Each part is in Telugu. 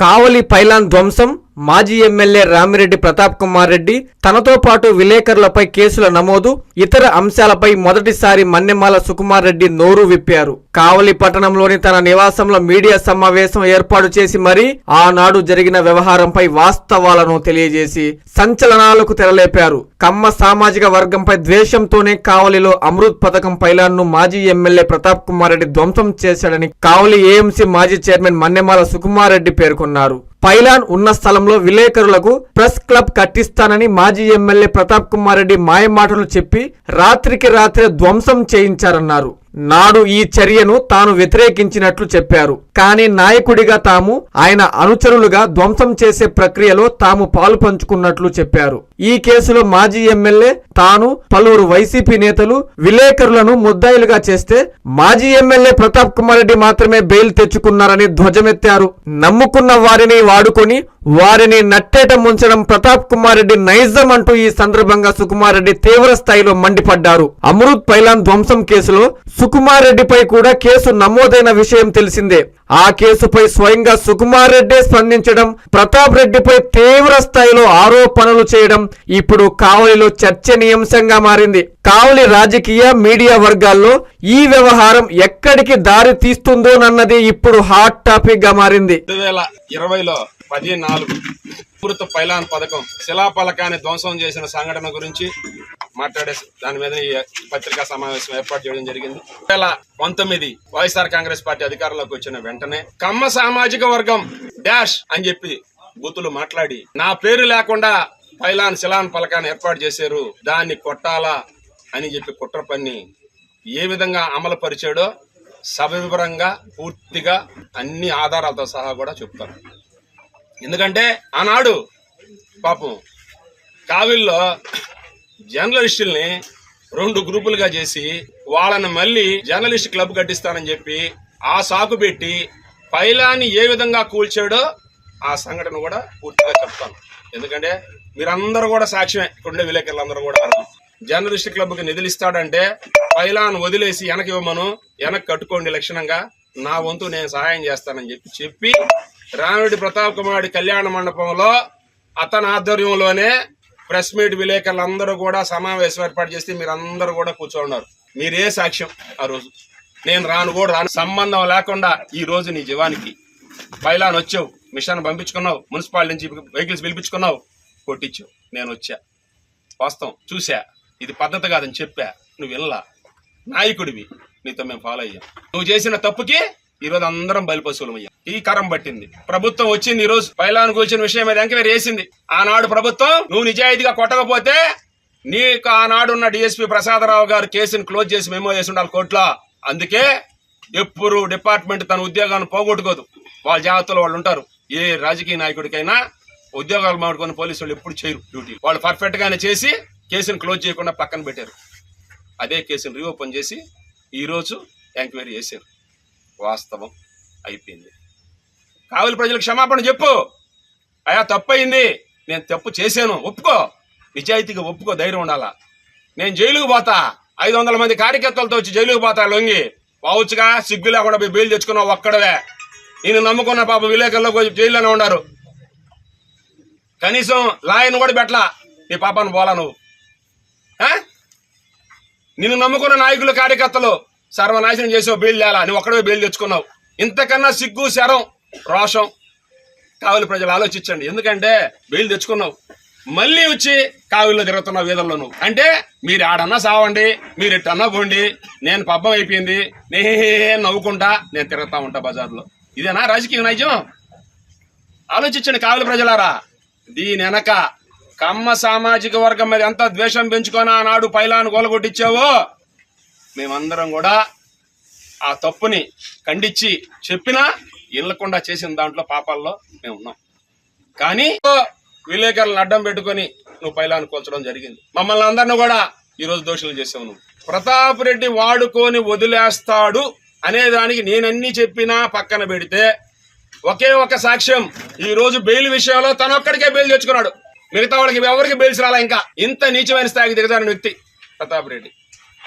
కావలి పైలాన్ ధ్వంసం మాజీ ఎమ్మెల్యే రామిరెడ్డి ప్రతాప్ కుమార్ రెడ్డి తనతో పాటు విలేకరులపై కేసుల నమోదు ఇతర అంశాలపై మొదటిసారి మన్నెమాల సుకుమార్ రెడ్డి నోరు విప్పారు. కావలి పట్టణంలోని తన నివాసంలో మీడియా సమావేశం ఏర్పాటు చేసి మరీ ఆనాడు జరిగిన వ్యవహారంపై వాస్తవాలను తెలియజేసి సంచలనాలకు తెరలేపారు. కమ్మ సామాజిక వర్గంపై ద్వేషంతోనే కావలిలో అమృత్ పథకం పైలాన్ను మాజీ ఎమ్మెల్యే ప్రతాప్ కుమార్ రెడ్డి ధ్వంసం చేశాడని కావలి ఏఎంసీ మాజీ చైర్మన్ మన్నెమాల సుకుమార్ రెడ్డి పేర్కొన్నారు. పైలాన్ ఉన్న స్థలంలో విలేకరులకు ప్రెస్ క్లబ్ కట్టిస్తానని మాజీ ఎమ్మెల్యే ప్రతాప్ కుమార్ రెడ్డి మాయమాటలు చెప్పి రాత్రికి రాత్రే ధ్వంసం చేయించారన్నారు. నాడు ఈ చర్యను తాను వ్యతిరేకించినట్లు చెప్పారు. కానీ నాయకుడిగా తాము ఆయన అనుచరులుగా ధ్వంసం చేసే ప్రక్రియలో తాము పాలు పంచుకున్నట్లు చెప్పారు. ఈ కేసులో మాజీ ఎమ్మెల్యే తాను పలువురు వైసీపీ నేతలు విలేకరులను ముద్దాయిలుగా చేస్తే మాజీ ఎమ్మెల్యే ప్రతాప్ కుమార్ రెడ్డి మాత్రమే బెయిల్ తెచ్చుకున్నారని ధ్వజమెత్తారు. నమ్ముకున్న వారిని వాడుకొని వారిని నట్టేట ముంచడం ప్రతాప్ కుమార్ రెడ్డి నైజం అంటూ ఈ సందర్భంగా సుకుమార్ రెడ్డి తీవ్ర స్థాయిలో మండిపడ్డారు. అమృత్ పైలాన్ ధ్వంసం కేసులో సుకుమార్ రెడ్డిపై కూడా కేసు నమోదైన విషయం తెలిసిందే. ఆ కేసుపై స్వయంగా సుకుమార్ రెడ్డే స్పందించడం ప్రతాప్ రెడ్డిపై తీవ్ర స్థాయిలో ఆరోపణలు చేయడం ఇప్పుడు కావలిలో చర్చనీయాంశంగా మారింది. కావలి రాజకీయ మీడియా వర్గాల్లో ఈ వ్యవహారం ఎక్కడికి దారి తీస్తుందోనన్నది ఇప్పుడు హాట్ టాపిక్గా మారింది. రెండు వేల ఇరవైలో పది నాలుగు అమృత పైలాన్ పథకం శిలాపలకాన్ని ధ్వంసం చేసిన సంఘటన గురించి మాట్లాడే దాని మీద ఈ పత్రికా సమావేశం ఏర్పాటు చేయడం జరిగింది. రెండు వేల పంతొమ్మిది వైఎస్ఆర్ కాంగ్రెస్ పార్టీ అధికారంలోకి వచ్చిన వెంటనే కమ్మ సామాజిక వర్గం డాష్ అని చెప్పి బూతులు మాట్లాడి నా పేరు లేకుండా పైలాన్ శిలాన్ పలకాన్ని ఏర్పాటు చేశారు. దాన్ని కొట్టాలా అని చెప్పి కుట్ర పని ఏ విధంగా అమలు పరిచాడో సవివరంగా పూర్తిగా అన్ని ఆధారాలతో సహా కూడా చెప్తారు. ఎందుకంటే ఆనాడు పాపం కావిల్లో జర్నలిస్టుల్ని రెండు గ్రూపులుగా చేసి వాళ్ళని మళ్ళీ జర్నలిస్ట్ క్లబ్ కట్టిస్తానని చెప్పి ఆ సాకు పెట్టి పైలాన్ని ఏ విధంగా కూల్చాడో ఆ సంఘటన కూడా పూర్తిగా చెప్తాను. ఎందుకంటే మీరందరూ కూడా సాక్ష్యమే. ఇక్కడుండే విలేకరులందరూ కూడా జర్నలిస్ట్ క్లబ్కి నిధులు ఇస్తాడంటే పైలాన్ వదిలేసి వెనక్కి ఇవ్వమను వెనక్కి కట్టుకోండి లక్షణంగా. నా వంతు నేను సహాయం చేస్తానని చెప్పి చెప్పి రామిడి ప్రతాప్ కుమారుడి కళ్యాణ మండపంలో అతని ఆధ్వర్యంలోనే ప్రెస్ మీట్ విలేకరులందరూ కూడా సమావేశం ఏర్పాటు చేస్తే మీరందరూ కూడా కూర్చోన్నారు మీరే సాక్ష్యం ఆ రోజు. నేను రాను కూడా రాను. సంబంధం లేకుండా ఈ రోజు నీ జీవానికి. పైలాన్ వచ్చావు. మిషన్ పంపించుకున్నావు మున్సిపాలిటీ నుంచి వెహికల్స్ పిలిపించుకున్నావు కొట్టించావు నేను వచ్చా. వాస్తవం. చూసా ఇది పద్ధతి కాదని చెప్పా. నువ్వు వెళ్ళా నాయకుడివి. నీతో మేము ఫాలో అయ్యాం. నువ్వు చేసిన తప్పుకి ఈ రోజు అందరం బలిపశువులమయ్యాం. ఈ కరం పట్టింది. ప్రభుత్వం వచ్చింది ఈరోజు రోజు. పైలానికి వచ్చిన విషయం మీద ఎంక్వైరీ వేసింది ఆనాడు ప్రభుత్వం నువ్వు నిజాయితీగా కొట్టకపోతే నీకు ఆనాడు ఉన్న డిఎస్పీ ప్రసాదరావు గారు కేసును క్లోజ్ చేసి మెమో చేసి ఉండాలి కోర్టులో. అందుకే ఎప్పుడు డిపార్ట్మెంట్ తన ఉద్యోగాన్ని పోగొట్టుకోదు. వాళ్ళ జాగ్రత్తలో వాళ్ళు ఉంటారు. ఏ రాజకీయ నాయకుడికైనా ఉద్యోగాలు మాడుకున్న పోలీసు వాళ్ళు ఎప్పుడు చేయరు డ్యూటీ. వాళ్ళు పర్ఫెక్ట్ గానే చేసి కేసును క్లోజ్ చేయకుండా పక్కన పెట్టారు. అదే కేసును రీఓపెన్ చేసి ఈరోజు ఎంక్వైరీ చేశారు. వాస్తవం అయిపోయింది. కావలి ప్రజలకు క్షమాపణ చెప్పు. అయా తప్పయింది. నేను తప్పు చేశాను. ఒప్పుకో. నిజాయితీగా ఒప్పుకో. ధైర్యం ఉండాలా? నేను జైలుకు పోతా. ఐదు వందల మంది కార్యకర్తలతో వచ్చి జైలుకు పోతా లొంగి. పోవచ్చుగా. సిగ్గు లేకుండా పోయి బెయిల్ తెచ్చుకున్నావు ఒక్కడవే. నేను నమ్ముకున్న పాప విలేకరులకు జైల్లోనే ఉన్నారు. కనీసం లాయర్ని కూడా పెట్టలా. నీ పాపాను పోలా నువ్వు. నిన్ను నమ్ముకున్న నాయకులు కార్యకర్తలు సర్వనాశనం చేసావు బెయిల్ తేలా నువ్వు ఒక్కడే బెయిల్ తెచ్చుకున్నావు. ఇంతకన్నా సిగ్గు శరం రోషం. కావలి ప్రజలు ఆలోచించండి. ఎందుకంటే బెయిల్ తెచ్చుకున్నావు. మళ్ళీ వచ్చి కావిల్లో తిరుగుతున్న వీధుల్లో నువ్వు అంటే మీరు ఆడన్నా సావండి మీరు ఎట్టన్నా పోండి. నేను పబ్బం అయిపోయింది. నేను నవ్వుకుంటా నేను తిరుగుతా ఉంటా బజార్లో. ఇదేనా రాజకీయ నైజం? ఆలోచించండి కావలి ప్రజలారా. దీని వెనక కమ్మ సామాజిక వర్గం మీద ఎంత ద్వేషం పెంచుకొని ఆనాడు పైలాను గోలగొట్టించావో మేమందరం కూడా ఆ తప్పుని ఖండించి చెప్పినా ఇళ్ళకుండా చేసిన దాంట్లో పాపాల్లో మేము ఉన్నాం కానీ విలేకరులను అడ్డం పెట్టుకొని నువ్వు పైలాను కోల్చడం జరిగింది. మమ్మల్ని అందరిని కూడా ఈరోజు దోషులు చేసావు నువ్వు. ప్రతాప్ రెడ్డి వాడుకొని వదిలేస్తాడు అనే దానికి నేనన్నీ చెప్పినా పక్కన పెడితే ఒకే ఒక సాక్ష్యం. ఈ రోజు బెయిల్ విషయంలో తనొక్కడికే బెయిల్ తెచ్చుకున్నాడు. మిగతా వాళ్ళకి ఎవరికి బెయిల్స్ రాలా ఇంకా? ఇంత నీచమైన స్థాయికి దిగజారిన వ్యక్తి ప్రతాప్ రెడ్డి.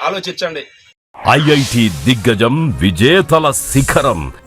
ఆలోచించండి. ఐఐటి దిగ్గజం విజేతల శిఖరం.